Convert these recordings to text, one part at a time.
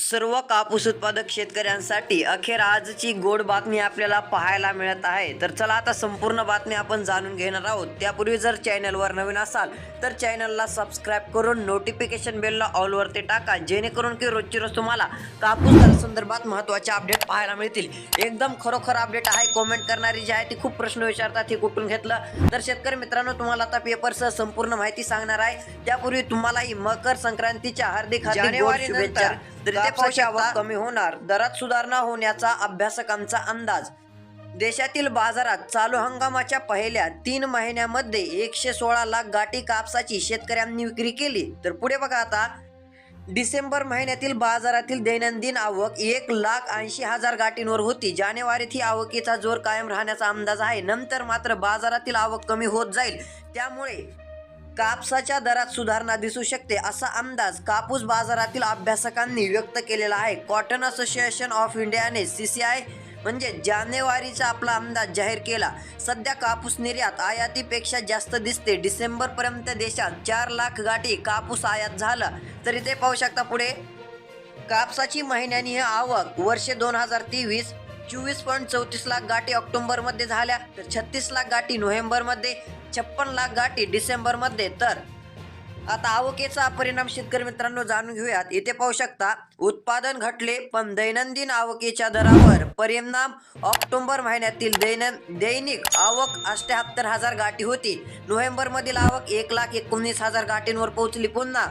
सर्व कापूस उत्पादक शेतकऱ्यांसाठी अखेर आजची गोड बातमी आपल्याला पाहायला मिळत आहे. तर चला आता संपूर्ण बातमी आपण जाणून घेणार आहोत. त्यापूर्वी जर चॅनलवर नवीन असाल तर चॅनलला सबस्क्राईब करून नोटिफिकेशन बेलला ऑलवरती टाका जेणेकरून की रोजची रोज तुम्हाला कापूस संदर्भात महत्त्वाचे अपडेट पाहायला मिळतील. एकदम खरोखर अपडेट आहे. कॉमेंट करणारी जी आहे ती खूप प्रश्न विचारतात हे कुठून घेतलं? तर शेतकरी मित्रांनो तुम्हाला आता पेपरसह संपूर्ण माहिती सांगणार आहे. त्यापूर्वी तुम्हालाही मकर संक्रांतीच्या हार्दिक जानेवारी शुभेच्छा. आवक आवक कमी होणार. दरात सुधारणा होण्याचा अभ्यासकांचा अंदाज. देशातील बाजारात चालू हंगामाच्या पहिल्या तीन महिन्यामध्ये एकशे सोळा लाख गाठी कापसाची शेतकऱ्यांनी विक्री केली. तर पुढे बघा आता. डिसेंबर महिन्यातील बाजारातील दैनंदिन आवक एक लाख ऐंशी हजार गाठींवर होती. जानेवारीत ही आवकीचा जोर कायम राहण्याचा अंदाज आहे. नंतर मात्र बाजारातील आवक कमी होत जाईल. त्यामुळे कापसाच्या दरात सुधारणा दिसू शकते असा अंदाज कापूस बाजारातील अभ्यासकांनी व्यक्त केलेला आहे. कॉटन असोसिएशन ऑफ इंडियाने सी सी आय म्हणजे जानेवारीचा आपला अंदाज जाहीर केला. सध्या कापूस निर्यात आयातीपेक्षा जास्त दिसते. डिसेंबरपर्यंत देशात चार लाख गाठी कापूस आयात झाला तरी ते पाहू शकता पुढे. कापसाची महिन्यानी ही आवक वर्षे दोन हजार तेवीस चोवीस पॉईंट चौतीस लाख गाठी ऑक्टोबरमध्ये झाल्या तर छत्तीस लाख गाठी नोव्हेंबरमध्ये छप्पन लाख गाठी डिसेंबरमध्ये. तर आता आवकेचा परिणाम शेतकरी मित्रांनो जाणून घेऊयात. इथे पाहू शकता उत्पादन घटले पण दैनंदिन आवकेच्या दरावर परिणाम ऑक्टोबर महिन्यातील दैन दैनिक आवक अष्ट्याहत्तर हजार गाठी होती. नोव्हेंबरमधील आवक एक लाख एकोणीस हजार गाठींवर पोहोचली पुन्हा.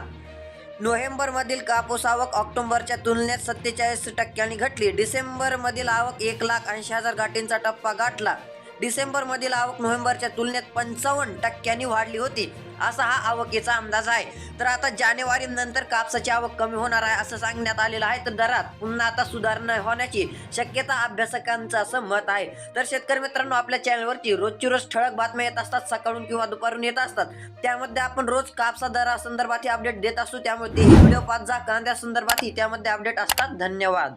नोव्हेंबरमधील कापूस आवक ऑक्टोबरच्या तुलनेत सत्तेचाळीस टक्क्यांनी घटली. डिसेंबरमधील आवक एक लाख ऐंशी हजार गाठींचा टप्पा गाठला. डिसेंबरमधील आवक नोव्हेंबरच्या तुलनेत पंचावन्न टक्क्यांनी वाढली होती. असा हा आवकीचा अंदाज आहे. तर आता जानेवारी नंतर कापसाची आवक कमी होणार आहे असं सांगण्यात आलेलं आहे. तर दरात पुन्हा आता सुधारणा होण्याची शक्यता अभ्यासकांचं असं मत आहे. तर शेतकरी मित्रांनो आपल्या चॅनलवरती रोजची रोज ठळक बातम्या येत असतात. सकाळून किंवा दुपारून येत असतात. त्यामध्ये आपण रोज कापसा दरासंदर्भात अपडेट देत असतो त्यामुळे ते व्हिडिओ पाच जा. कांद्या संदर्भातही त्यामध्ये अपडेट असतात. धन्यवाद.